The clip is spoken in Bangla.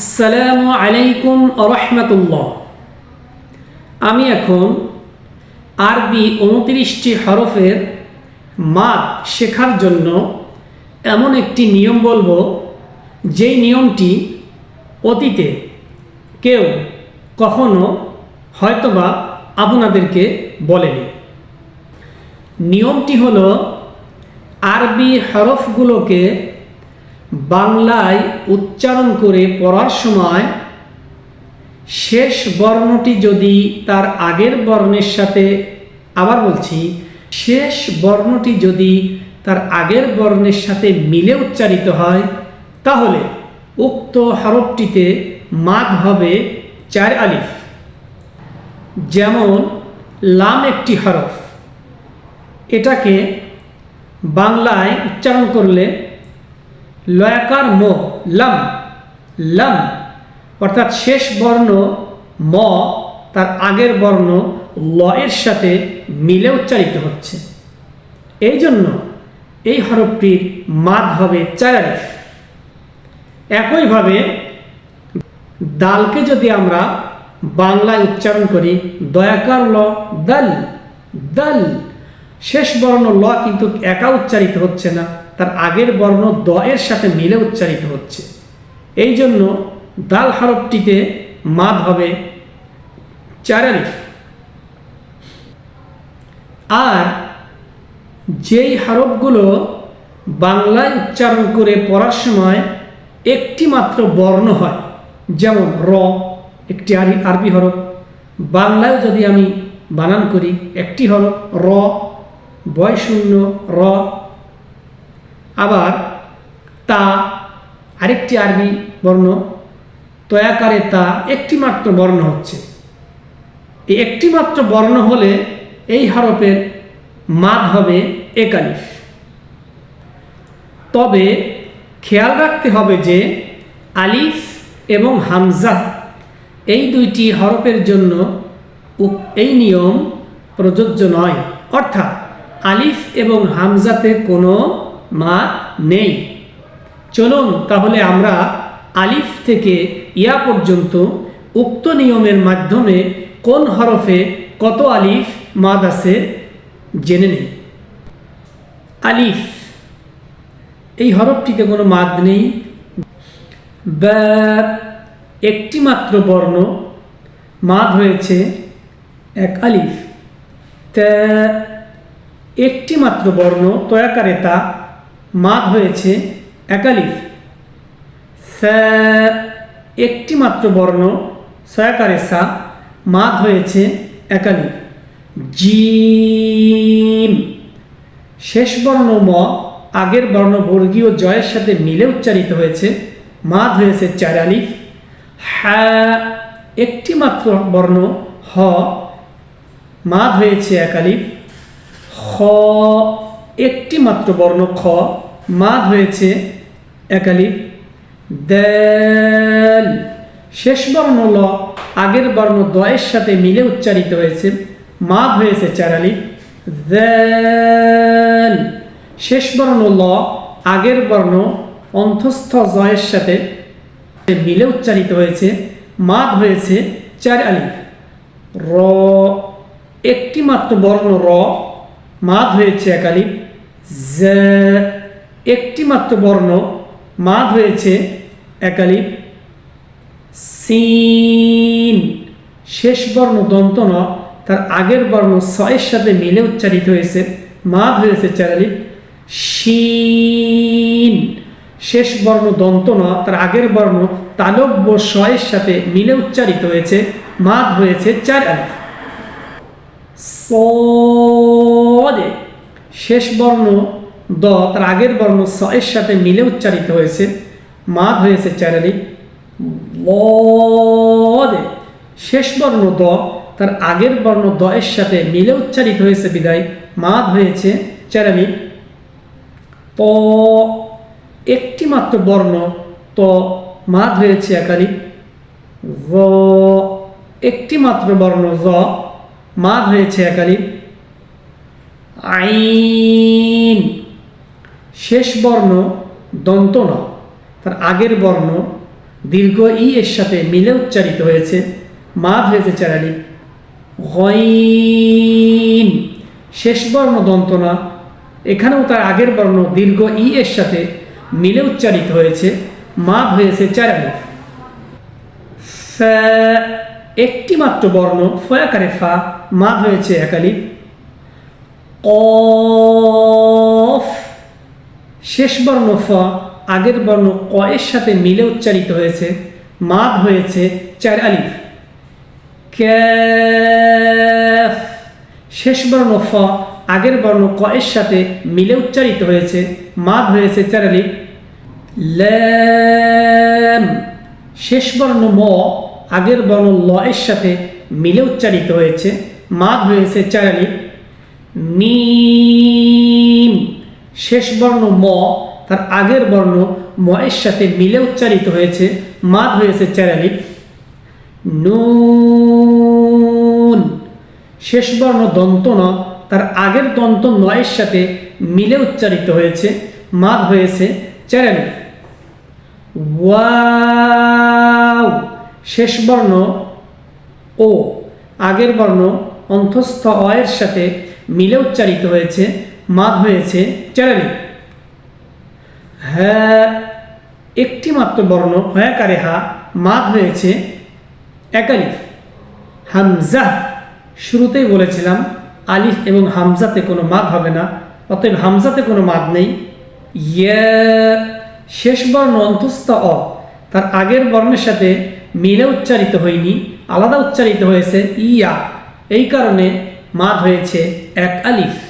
আসসালামু আলাইকুম রহমতুল্লাহ। আমি এখন আরবি উনত্রিশটি হরফের মাদ শেখার জন্য এমন একটি নিয়ম বলব, যেই নিয়মটি অতীতে কেউ কখনো হয়তোবা আপনাদেরকে বলেনি। নিয়মটি হলো, আরবি হরফগুলোকে বাংলায় উচ্চারণ করে পড়ার সময় শেষ বর্ণটি যদি তার আগের বর্ণের সাথে, আবার বলছি, শেষ বর্ণটি যদি তার আগের বর্ণের সাথে মিলে উচ্চারিত হয়, তাহলে উক্ত হরফটিতে মাদ হবে চার আলিফ। যেমন, লাম একটি হরফ। এটাকে বাংলায় উচ্চারণ করলে লয়াকার ম লম লম। অর্থাৎ শেষ বর্ণ ম, তার আগের বর্ণ লয়ের সাথে মিলে উচ্চারিত হচ্ছে। এই জন্য এই হরফটির মাদ হবে চারালিফ একইভাবে দালকে যদি আমরা বাংলায় উচ্চারণ করি, দয়াকার ল, দল দল। শেষ বর্ণ ল কিন্তু একা উচ্চারিত হচ্ছে না। তার আগের বর্ণ দ এর সাথে মিলে উচ্চারিত হচ্ছে। এই জন্য দাল হরফটিতে মাদ হবে চারালিফ আর যেই হরফগুলো বাংলায় উচ্চারণ করে পড়ার সময় একটি মাত্র বর্ণ হয়, যেমন র, একটি আরবি হরফ। বাংলায় যদি আমি বানান করি, একটি হরফ র, বয় শূন্য, র আবার তা আরেকটি আরবি বর্ণ তয়াকারে তা একটি মাত্র বর্ণ হচ্ছে। এই একটি মাত্র বর্ণ হলে এই হরফের মাদ হবে একালিফ তবে খেয়াল রাখতে হবে যে আলিফ এবং হামজা এই দুইটি হরফের জন্য এই নিয়ম প্রযোজ্য নয়। অর্থাৎ আলিফ এবং হামজাতে কোনো মা নেই। চলুন তাহলে আমরা আলিফ থেকে ইয়া পর্যন্ত উক্ত নিয়মের মাধ্যমে কোন হরফে কত আলিফ মাদ আছে জেনে নেই। আলিফ। এই হরফটিতে কোনো মাদ নেই। একটি মাত্র বর্ণ মাদ হয়েছে এক আলিফ। তা একটি মাত্র বর্ণ তয়াকারে তা মাদ হয়েছে একালিফ সা একটি মাত্র বর্ণ সয়াকারে সা, মাদ হয়েছে একালিফ জিম। শেষ বর্ণ ম, আগের বর্ণ বর্গীয় জয়ের সাথে মিলে উচ্চারিত হয়েছে, মাদ হয়েছে চার আলিফ। হ্যাঁ একটি মাত্র বর্ণ, হ, মাদ হয়েছে একালিফ খ একটি মাত্র বর্ণ, খ মাদ হয়েছে একালি। দেল। শেষ বর্ণ ল, আগের বর্ণ দয়ের সাথে মিলে উচ্চারিত হয়েছে। মাদ হয়েছে চারালিফ দেল। শেষ বর্ণ ল, আগের বর্ণ অন্থস্থ জয়ের সাথে মিলে উচ্চারিত হয়েছে। মাদ হয়েছে চার আলিফ র একটি মাত্র বর্ণ র, মাদ হয়েছে একালিফ জ একটি মাত্র বর্ণ মাদ হয়েছে একালিফ সিন। শেষ বর্ণ দন্ত ন, তার আগের বর্ণ ছয়ের সাথে মিলে উচ্চারিত হয়েছে। মাদ হয়েছে চারালিফ শিন শেষ বর্ণ দন্ত ন, তার আগের বর্ণ তালব্য শয়ের সাথে মিলে উচ্চারিত হয়েছে। মাদ হয়েছে চার আলিফ সদে। শেষ বর্ণ দ, তার আগের বর্ণ স এর সাথে মিলে উচ্চারিত হয়েছে। মাদ হয়েছে চারালি। লদে শেষ বর্ণ দ, তার আগের বর্ণ দ এর সাথে মিলে উচ্চারিত হয়েছে বিদায়। মাদ হয়েছে চারালি। ত, একটি মাত্র বর্ণ ত মাদ হয়েছে একালি। র একটি মাত্র বর্ণ র মাদ হয়েছে একালি। আইন। শেষ বর্ণ দন্ত ন। তার আগের বর্ণ দীর্ঘ ই এর সাথে মিলে উচ্চারিত হয়েছে। মাদ হয়েছে চার আলিফ গইন শেষ বর্ণ দন্ত দন্তনা এখানেও তার আগের বর্ণ দীর্ঘ ই এর সাথে মিলে উচ্চারিত হয়েছে। মাদ হয়েছে চার আলিফ ফা, একটি মাত্র বর্ণ ফয়াকারে ফা। মাদ হয়েছে একালি কফ শেষ বর্ণ ফ আগের বর্ণ ক এর সাথে মিলে উচ্চারিত হয়েছে। মাদ হয়েছে চার আলিফ। ক্যাফ। শেষ বর্ণ ফ আগের বর্ণ ক এর সাথে মিলে উচ্চারিত হয়েছে। মাদ হয়েছে চার আলিফ। শেষ বর্ণ ম আগের বর্ণ ল এর সাথে মিলে উচ্চারিত হয়েছে। মাদ হয়েছে চার আলিফ। মিম শেষ বর্ণ ম, তার আগের বর্ণ ম এর সাথে মিলে উচ্চারিত হয়েছে, মাদ হয়েছে আলিফ নুন। শেষ বর্ণ দন্ত ন, তার আগের দন্ত নয়ের সাথে মিলে উচ্চারিত হয়েছে, মাদ হয়েছে আলিফ ওয়াও। শেষ বর্ণ ও। আগের বর্ণ অন্তস্থ অয়ের সাথে মিলে উচ্চারিত হয়েছে মাদ হয়েছে। চারালি হ্যাঁ একটি মাত্র বর্ণ হয়াকারে হা মাদ হয়েছে। একালিফ। হামজা। শুরুতেই বলেছিলাম, আলিফ এবং হামজাতে কোনো মাদ হবে না, অতএব হামজাতে কোনো মাদ নেই। শেষ বর্ণ অন্তস্থ অ। তার আগের বর্ণের সাথে মিলে উচ্চারিত হয়নি, আলাদা উচ্চারিত হয়েছে ইয়া। এই কারণে মাদ হয়েছে এক আলিফ।